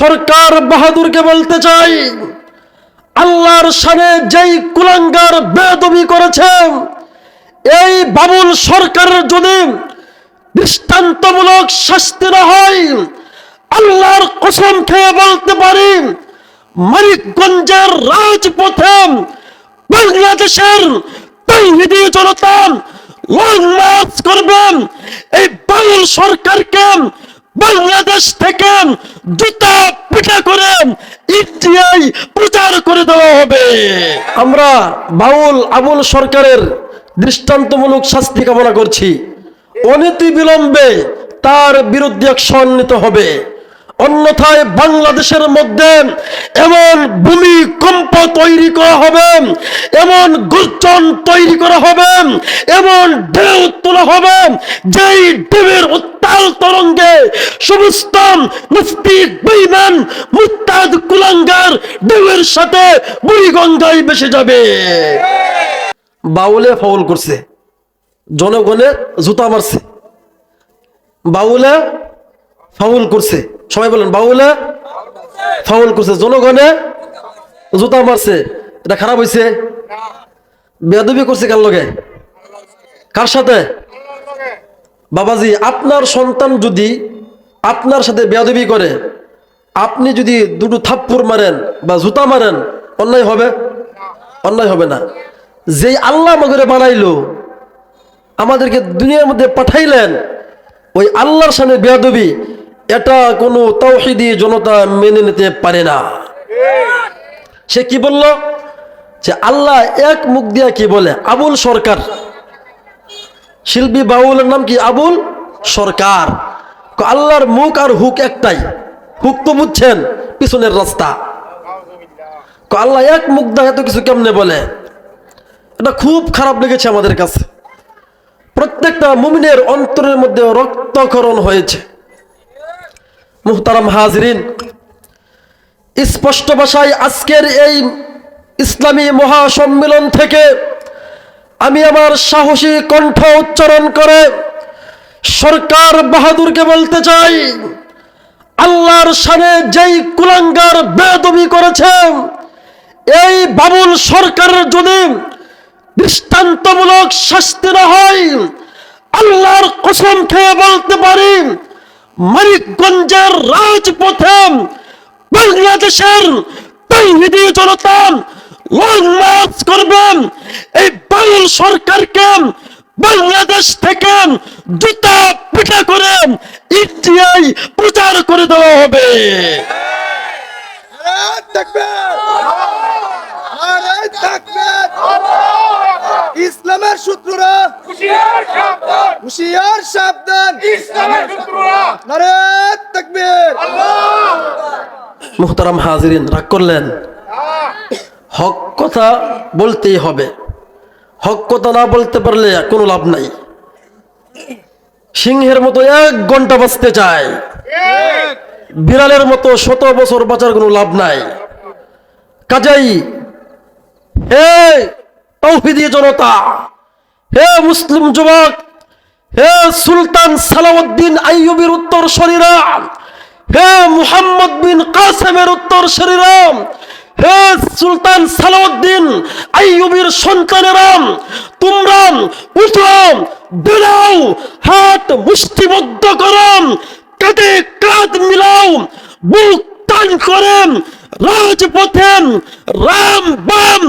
সরকার বাহাদুরকে বলতে চাই, আল্লাহর সানে যেই কুলাঙ্গার বেদবি করেছে, এই বাবুল সরকারের যদি দৃষ্টান্তমূলক শাস্তি না হয়, আল্লাহর কসম খেয়ে বলতে পারি, মানিকগঞ্জের রাজপথে বাংলাদেশের তৈরি জনতা লং মার্চ করবেন, এই বাংল সরকারকে বাংলাদেশ থেকে জুতা পিঠা করে ইন্ডিয়ায় প্রচার করে দেওয়া হবে। আমরা বাউল আবুল সরকারের দৃষ্টান্তমূলক শাস্তি কামনা করছি। অনতি বিলম্বে তার বিরুদ্ধে অ্যাকশন নিতে হবে। অন্যথায় বাংলাদেশের মধ্যে এমন ভূমিকম্প তৈরি করা হবে, এমন গর্জন তৈরি করা হবে, এমন ঢেউ তোলা হবে, যেই ঢেউয়ের উত্তাল তরঙ্গে সমস্ত মুস্তিক বেইমান মুত্তাদ কুলাঙ্গার ঢেউয়ের সাথে বুড়িগঙ্গায় বেসে যাবে। বাউলে ফাউল করছে, জনগণে জুতা মারছে। বাউলে ফাউল করছে, সবাই বলেন, বাউলে ফাউল করছে, জনগণে জুতা মারছে। এটা খারাপ হয়েছে বেদবি করছে কার লগে? কার সাথে? বাবাজি, আপনার সন্তান যদি আপনার সাথে বেদবি করে, আপনি যদি দুটো থাপ্পড় মারেন বা জুতা মারেন, অন্যায় হবে? অন্যায় হবে না। যেই আল্লাহ মগরে বানাইলো, আমাদেরকে দুনিয়ার মধ্যে পাঠাইলেন, ওই আল্লাহর সামনে বেয়াদবি, এটা কোনো তৌহিদি জনতা মেনে নিতে পারে না। সে কি বলল? যে আল্লাহ এক মুখ দিয়া কি বলে? আবুল সরকার। শিল্পী বাউলের নাম কি? আবুল সরকার। আল্লাহর মুখ আর হুক একটাই। হুক তো বুঝছেন, পিছনের রাস্তা। আল্লাহ এক মুখ দেখা তো কিছু কেমনে বলে? এটা খুব খারাপ লেগেছে আমাদের কাছে। প্রত্যেকটা মুমিনের অন্তরের মধ্যে রক্তকরণ হয়েছে। মুহতারাম হাজরিন, স্পষ্ট ভাষায় আজকের এই ইসলামী মহাসম্মেলন থেকে আমি আমার সাহসী কণ্ঠ উচ্চারণ করে সরকার বাহাদুরকে বলতে চাই, আল্লাহর সামনে যেই কুলাঙ্গার বেদবি করেছে, এই বাবুল সরকারের যদি দৃষ্টান্তমূলক শাস্তি না হয়, আল্লাহর কসম খেয়ে বলতে পারি, মানিকগঞ্জের রাজপথে বাংলাদেশের তৈরি জনতা লং মার্চ করবেন, এই বাংল সরকারকে বাংলাদেশ থেকে জুতা পিঠা করে ইন্ডিয়ায় প্রচার করে দেওয়া হবে! ইসলামের শত্রুরা। হুশিয়ার সাবধান। ইসলামের শত্রুরা। নারায়ণ তাকবীর! মুহতারাম হাজিরিন রাগ করলেন? হক কথা বলতেই হবে। হক কথা না বলতে পারলে কোনো লাভ নাই। সিংহের মতো এক ঘণ্টা বাঁচতে চায়। বিড়ালের মতো শত বছর বাঁচার কোনো লাভ নাই। কাজাই হে তৌহিদি জনতা, হে মুসলিম যুবক, হে সুলতান সালাউদ্দিন আইয়ুবের উত্তর শরীরাম, হে মুহাম্মদ বিন কাসেমের উত্তর শরীরাম হে সুলতান সালাউদ্দিন, আইয়ুবের সন্তানেরাম তোমরা উঠো, বেড়াও, হাত মুষ্টিবদ্ধ করম কাঁধে কাঁধ মিলাও বুক টান করেন রাজপথে রাম বাম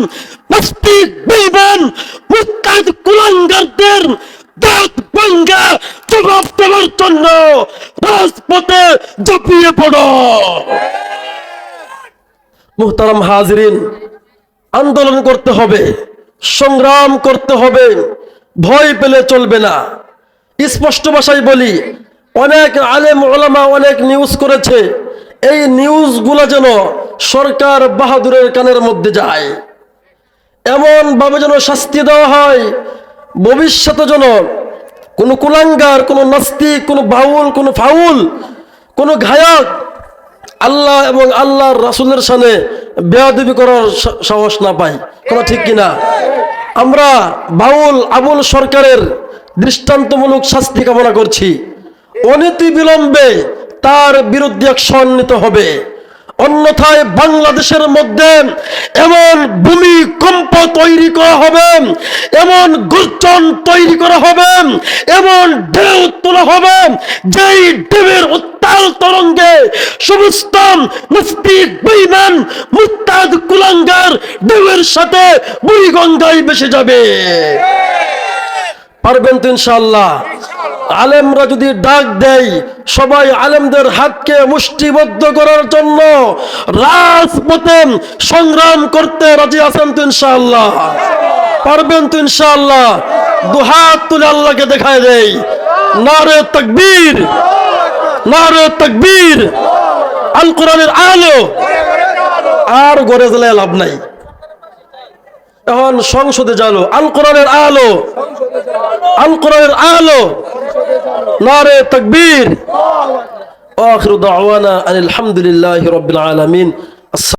নাস্তিক বেইমান মুক্তাদ কুলাঙ্গারদের দাঁত ভাঙ্গা জবাব দেওয়ার জন্য রাজপথে ঝাঁপিয়ে পড়ো। মুহতারাম হাজরিন, আন্দোলন করতে হবে, সংগ্রাম করতে হবে, ভয় পেলে চলবে না। স্পষ্ট ভাষায় বলি, অনেক আলেম ওলামা অনেক নিউজ করেছে, এই নিউজগুলো যেন সরকার বাহাদুরের কানের মধ্যে যায়। এমন ভাবে যেন শাস্তি দেওয়া হয়, ভবিষ্যতে যেন কোনো কুলাঙ্গার, কোনো নাস্তিক, কোনো বাউল, কোনো ফাউল, কোনো ঘায়ক আল্লাহ এবং আল্লাহর রাসুলের সামনে বেয়াদবি করার সাহস না পাই কোনো ঠিক কিনা? আমরা বাউল, আবুল সরকারের দৃষ্টান্তমূলক শাস্তি কামনা করছি। অনীতি বিলম্বে তার বিরুদ্ধে অ্যাকশন নিতে হবে। অন্যথায় বাংলাদেশের মধ্যে এমন ভূমিকম্প তৈরি করা হবে, এমন গর্জন তৈরি করা হবে, এমন ঢেউ তোলা হবে, যেই ঢেউয়ের উত্তাল তরঙ্গে সমস্ত মুফতি বেইমান মুত্তাদ কুলাঙ্গার ঢেউয়ের সাথে বুড়িগঙ্গায় ভেসে যাবে। পারবেন তো ইনশাআল্লাহ? আলেমরা যদি ডাক দেয়, সবাই আলেমদের হাতকে মুষ্টিবদ্ধ করার জন্য রাজপথে সংগ্রাম করতে রাজি আছেন তো ইনশাআল্লাহ। পারবেন তো ইনশাআল্লাহ। দুহাত তুলে আল্লাহকে দেখায় দেই। নারে তকবীর। নারে তকবীর। আল কোরআনের আলো। আর গড়ে দিলে লাভ নাই। এখন সংসদে জানো আল কোরআনের আলো। আল কোরআনের আলো। নারে তকবীর আখির দাওয়ানা আনিল হামদুলিল্লাহি রাব্বিল আলামিন